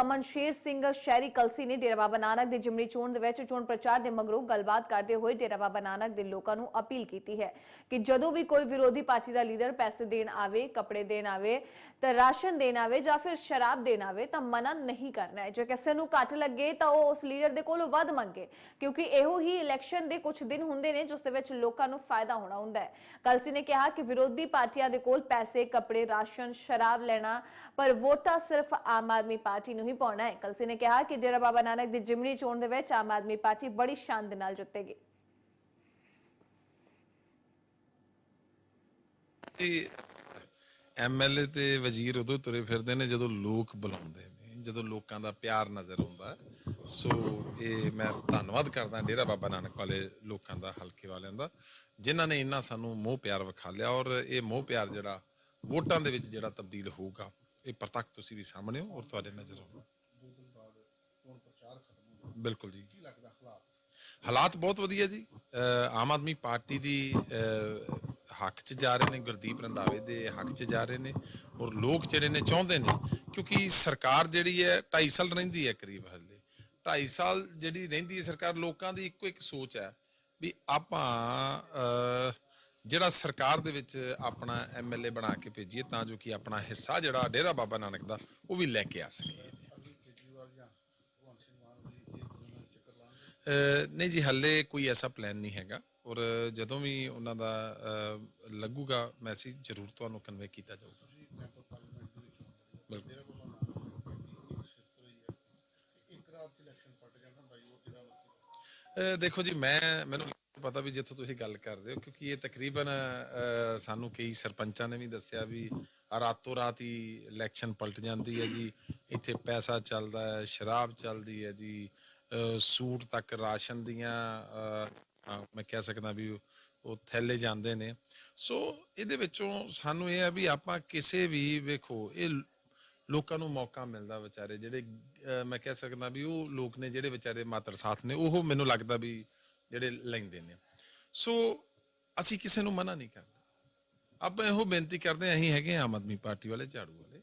ਕਮਨਸ਼ੀਰ ਸਿੰਘ ਸ਼ਹਿਰੀ ਕਲਸੀ ਨੇ ਡੇਰਾ ਬਾਬਾ ਨਾਨਕ ਦੇ ਜਿਮਨੀ ਚੋਣ ਦੇ ਵਿੱਚ ਚੋਣ ਪ੍ਰਚਾਰ ਦੇ ਮਗਰੋਂ ਗੱਲਬਾਤ ਕਰਦੇ ਹੋਏ ਡੇਰਾ ਬਾਬਾ ਨਾਨਕ ਦੇ ਲੋਕਾਂ ਨੂੰ ਅਪੀਲ ਕੀਤੀ ਹੈ ਕਿ ਜਦੋਂ ਵੀ ਕੋਈ ਵਿਰੋਧੀ ਪਾਰਟੀ ਦਾ ਲੀਡਰ ਪੈਸੇ ਦੇਣ ਆਵੇ, ਕੱਪੜੇ ਦੇਣ ਆਵੇ, ਤਾਂ ਰਾਸ਼ਨ ਦੇਣ ਆਵੇ ਜਾਂ ਫਿਰ ਸ਼ਰਾਬ ਦੇਣ ਆਵੇ, ਤਾਂ ਮਨਾ ਨਹੀਂ ਕਰਨਾ ਹੈ। ਜੇ ਕਿਸੇ ਨੂੰ ਘੱਟ ਲੱਗੇ, ਤਾਂ ਉਹ ਉਸ ਲੀਡਰ ਦੇ ਕੋਲੋਂ ਵੱਧ ਮੰਗੇ, ਕਿਉਂਕਿ ਇਹੋ ਹੀ ਇਲੈਕਸ਼ਨ ਦੇ ਕੁਝ ਦਿਨ ਹੁੰਦੇ ਨੇ ਜਿਸ ਦੇ ਵਿੱਚ ਲੋਕਾਂ ਨੂੰ ਫਾਇਦਾ ਹੋਣਾ ਹੁੰਦਾ ਹੈ। ਕਲਸੀ ਨੇ ਕਿਹਾ ਕਿ ਵਿਰੋਧੀ ਪਾਰਟੀਆਂ ਦੇ ਕੋਲ ਪੈਸੇ, ਕੱਪੜੇ, ਰਾਸ਼ਨ, ਸ਼ਰਾਬ ਲੈਣਾ, ਪਰ ਵੋਟਾਂ ਸਿਰਫ ਆਮ ਆਦਮੀ ਪਾਰਟੀ ਨੂੰ ਹੀ ਪਾਉਣਾ ਹੈ। ਕਲਸੀ ਨੇ ਕਿਹਾ ਕਿ ਡੇਰਾ ਬਾਬਾ ਨਾਨਕ ਦੀ ਜਿਮਨੀ ਚੋਣ ਦੇ ਵਿੱਚ ਆਮ ਆਦਮੀ ਪਾਰਟੀ ਬੜੀ ਸ਼ਾਨ ਦੇ ਨਾਲ ਜਿੱਤੇਗੀ। ਇਹ ਐਮਐਲਏ ਤੇ ਵਜ਼ੀਰ ਉਦੋਂ ਤੁਰੇ ਫਿਰਦੇ ਨੇ ਜਦੋਂ ਲੋਕ ਬੁਲਾਉਂਦੇ ਨੇ, ਜਦੋਂ ਲੋਕਾਂ ਦਾ ਪਿਆਰ ਨਜ਼ਰ ਆਉਂਦਾ ਸੋ ਇਹ ਮੈਂ ਧੰਨਵਾਦ ਕਰਦਾ ਡੇਰਾ ਬਾਬਾ ਨਾਨਕ ਵਾਲੇ ਲੋਕਾਂ ਦਾ, ਹਲਕੇ ਵਾਲਿਆਂ ਦਾ, ਜਿਨ੍ਹਾਂ ਨੇ ਇੰਨਾ ਸਾਨੂੰ ਮੋਹ ਪਿਆਰ ਵਿਖਾ ਲਿਆ ਔਰ ਇਹ ਮੋਹ ਪਿਆਰ ਜਿਹੜਾ ਵੋਟਾਂ ਦੇ ਵਿੱਚ ਜਿਹੜਾ ਤਬਦੀਲ ਹੋਊਗਾ। ਇਹ ਪ੍ਰਤੱਖ ਤੁਸੀਂ ਵੀ ਸਾਹਮਣੇ ਹੋ ਔਰ ਤੁਹਾਡੇ ਨਜ਼ਰ ਆਉਣਾ। ਬਿਲਕੁਲ ਜੀ। ਕੀ ਲੱਗਦਾ ਹਾਲਾਤ ਹਾਲਾਤ ਬਹੁਤ ਵਧੀਆ ਜੀ। ਆਮ ਆਦਮੀ ਪਾਰਟੀ ਦੀ ਹੱਕ 'ਚ ਜਾ ਰਹੇ ਨੇ ਗੁਰਦੀਪ ਰੰਧਾਵੇ ਦੇ ਹੱਕ 'ਚ ਜਾ ਰਹੇ ਨੇ ਔਰ ਲੋਕ ਜਿਹੜੇ ਨੇ ਚਾਹੁੰਦੇ ਨੇ ਕਿਉਂਕਿ ਸਰਕਾਰ ਜਿਹੜੀ ਹੈ 2.5 ਸਾਲ ਰਹਿੰਦੀ ਹੈ ਕਰੀਬ ਹਲੇ। 2.5 ਸਾਲ ਜਿਹੜੀ ਰਹਿੰਦੀ ਹੈ ਸਰਕਾਰ ਲੋਕਾਂ ਦੀ ਇੱਕੋ ਇੱਕ ਸੋਚ ਹੈ ਵੀ ਆਪਾਂ ਅਹ, ਜਿਹੜਾ ਸਰਕਾਰ ਦੇ ਵਿੱਚ ਆਪਣਾ ਐਮਐਲਏ ਬਣਾ ਕੇ ਭੇਜੀਏ ਤਾਂ ਜੋ ਕਿ ਆਪਣਾ ਹਿੱਸਾ ਜਿਹੜਾ ਡੇਰਾ ਬਾਬਾ ਨਾਨਕ ਦਾ ਉਹ ਵੀ ਲੈ ਕੇ ਆ ਸਕੀਏ ਨਹੀਂ ਜੀ ਹੱਲੇ ਕੋਈ ਐਸਾ ਪਲਾਨ ਨਹੀਂ ਹੈਗਾ। ਔਰ ਜਦੋਂ ਵੀ ਉਹਨਾਂ ਦਾ ਅਹ, ਲੱਗੂਗਾ ਮੈਸੇਜ ਜ਼ਰੂਰ ਤੁਹਾਨੂੰ ਕਨਵੇ ਕੀਤਾ ਜਾਊਗਾ। ਬਿਲਕੁਲ। ਦੇਖੋ ਜੀ ਮੈਂ ਮੈਨੂੰ ਪਤਾ ਵੀ ਜਿੱਥੋਂ ਤੁਸੀਂ ਗੱਲ ਕਰ ਰਹੇ ਹੋ ਕਿਉਂਕਿ ਇਹ ਤਕਰੀਬਨ ਅਹ, ਸਾਨੂੰ ਕਈ ਸਰਪੰਚਾਂ ਨੇ ਵੀ ਦੱਸਿਆ ਵੀ ਰਾਤੋਂ ਰਾਤ ਹੀ ਇਲੈਕਸ਼ਨ ਪਲਟ ਜਾਂਦੀ ਹੈ ਜੀ ਇੱਥੇ ਪੈਸਾ ਚੱਲਦਾ ਹੈ ਸ਼ਰਾਬ ਚੱਲਦੀ ਹੈ ਜੀ ਸੂਟ ਤੱਕ ਰਾਸ਼ਨ ਦੀਆਂ ਮੈਂ ਕਹਿ ਸਕਦਾ ਵੀ ਉਹ ਥੈਲੇ ਜਾਂਦੇ ਨੇ। ਸੋ ਇਹਦੇ ਵਿੱਚੋਂ ਸਾਨੂੰ ਇਹ ਆ ਵੀ ਆਪਾਂ ਕਿਸੇ ਵੀ ਵੇਖੋ ਇਹ ਲੋਕਾਂ ਨੂੰ ਮੌਕਾ ਮਿਲਦਾ ਵਿਚਾਰੇ ਜਿਹੜੇ ਮੈਂ ਕਹਿ ਸਕਦਾ ਵੀ ਉਹ ਲੋਕ ਨੇ ਜਿਹੜੇ ਵਿਚਾਰੇ ਮਾਤਰ ਸਾਥ ਨੇ ਉਹ ਮੈਨੂੰ ਲੱਗਦਾ ਵੀ ਜਿਹੜੇ ਲੈਂਦੇ ਨੇ ਸੋ ਅਸੀਂ ਕਿਸੇ ਨੂੰ ਮਨਾ ਨਹੀਂ ਕਰਦੇ। ਆਪਾਂ ਇਹੋ ਬੇਨਤੀ ਕਰਦੇ ਅਸੀਂ ਹੈਗੇ ਆਮ ਆਦਮੀ ਪਾਰਟੀ ਵਾਲੇ, ਝਾੜੂ ਵਾਲੇ।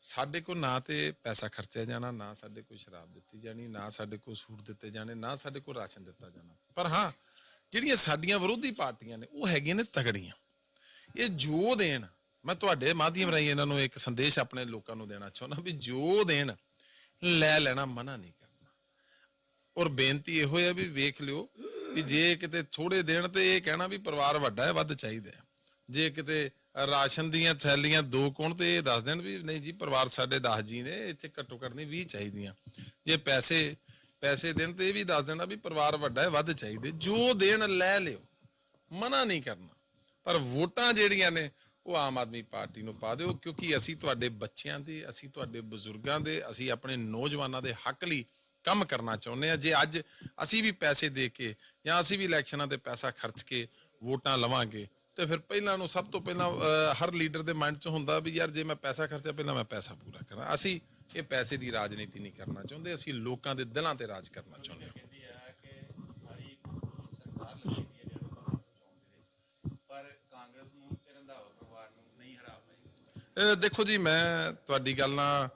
ਸਾਡੇ ਕੋਲ ਨਾ ਤੇ ਪੈਸਾ ਖਰਚਿਆ ਜਾਣਾ, ਨਾ ਸਾਡੇ ਕੋਲ ਸ਼ਰਾਬ ਦਿੱਤੀ ਜਾਣੀ, ਨਾ ਸਾਡੇ ਕੋਲ ਸੂਟ ਦਿੱਤੇ ਜਾਣੇ, ਨਾ ਸਾਡੇ ਕੋਲ ਰਾਸ਼ਨ ਦਿੱਤਾ ਜਾਣਾ। ਪਰ ਹਾਂ, ਜਿਹੜੀਆਂ ਸਾਡੀਆਂ ਵਿਰੋਧੀ ਪਾਰਟੀਆਂ ਨੇ, ਉਹ ਹੈਗੀਆਂ ਨੇ ਤਗੜੀਆਂ ਇਹ ਜੋ ਦੇਣ, ਮੈਂ ਤੁਹਾਡੇ ਮਾਧਿਅਮ ਰਾਹੀਂ ਇਹਨਾਂ ਨੂੰ ਇੱਕ ਸੰਦੇਸ਼ ਆਪਣੇ ਲੋਕਾਂ ਨੂੰ ਦੇਣਾ ਚਾਹੁੰਦਾ ਵੀ ਜੋ ਦੇਣ, ਲੈ ਲੈਣਾ ਮਨਾ ਨਹੀਂ ਕਰਨਾ ਔਰ ਬੇਨਤੀ ਇਹੋ ਹੈ ਵੀ ਵੇਖ ਲਿਓ ਵੀ ਜੇ ਕਿਤੇ ਥੋੜੇ ਦੇਣ ਤੇ ਇਹ ਕਹਿਣਾ ਵੀ ਪਰਿਵਾਰ ਵੱਡਾ ਹੈ, ਵੱਧ ਚਾਹੀਦਾ ਹੈ। ਜੇ ਕਿਤੇ ਰਾਸ਼ਨ ਦੀਆਂ ਥੈਲੀਆਂ ਦੋ ਕੋਣ ਤੇ ਇਹ ਦੱਸ ਦੇਣ ਵੀ ਨਹੀਂ ਜੀ ਪਰਿਵਾਰ ਸਾਡੇ 10 ਜੀ ਨੇ, ਇੱਥੇ ਘੱਟੋ ਘੱਟ ਨਹੀਂ 20 ਚਾਹੀਦੀਆਂ। ਜੇ ਪੈਸੇ ਪੈਸੇ ਦੇਣ ਤੇ ਇਹ ਵੀ ਦੱਸ ਦੇਣਾ ਵੀ ਪਰਿਵਾਰ ਵੱਡਾ ਹੈ, ਵੱਧ ਚਾਹੀਦੇ। ਜੋ ਦੇਣ ਲੈ ਲਿਓ, ਮਨਾ ਨਹੀਂ ਕਰਨਾ। ਪਰ ਵੋਟਾਂ ਜਿਹੜੀਆਂ ਨੇ, ਉਹ ਆਮ ਆਦਮੀ ਪਾਰਟੀ ਨੂੰ ਪਾ ਦਿਓ, ਕਿਉਂਕਿ ਅਸੀਂ ਤੁਹਾਡੇ ਬੱਚਿਆਂ ਦੇ, ਅਸੀਂ ਤੁਹਾਡੇ ਬਜ਼ੁਰਗਾਂ ਦੇ, ਅਸੀਂ ਆਪਣੇ ਨੌਜਵਾਨਾਂ ਦੇ ਹੱਕ ਲਈ ਕੰਮ ਕਰਨਾ ਚਾਹੁੰਦੇ ਆ ਜੇ ਅੱਜ ਅਸੀਂ ਵੀ ਪੈਸੇ ਦੇ ਕੇ ਜਾਂ ਅਸੀਂ ਵੀ ਇਲੈਕਸ਼ਨਾਂ ਤੇ ਪੈਸਾ ਖਰਚ ਕੇ ਵੋਟਾਂ ਲਵਾਂਗੇ ਤੇ ਫਿਰ ਪਹਿਲਾਂ ਨੂੰ ਸਭ ਤੋਂ ਪਹਿਲਾਂ ਹਰ ਲੀਡਰ ਦੇ ਮਨ 'ਚ ਹੁੰਦਾ ਵੀ ਯਾਰ ਜੇ ਮੈਂ ਪੈਸਾ ਖਰਚਿਆ ਪਹਿਲਾਂ ਮੈਂ ਪੈਸਾ ਪੂਰਾ ਕਰਾਂ। ਅਸੀਂ ਇਹ ਪੈਸੇ ਦੀ ਰਾਜਨੀਤੀ ਨਹੀਂ ਕਰਨਾ ਚਾਹੁੰਦੇ ਅਸੀਂ ਲੋਕਾਂ ਦੇ ਦਿਲਾਂ ਤੇ ਰਾਜ ਕਰਨਾ ਚਾਹੁੰਦੇ ਹਾਂ। ਦੇਖੋ ਜੀ ਮੈਂ ਤੁਹਾਡੀ ਗੱਲ ਨਾਲ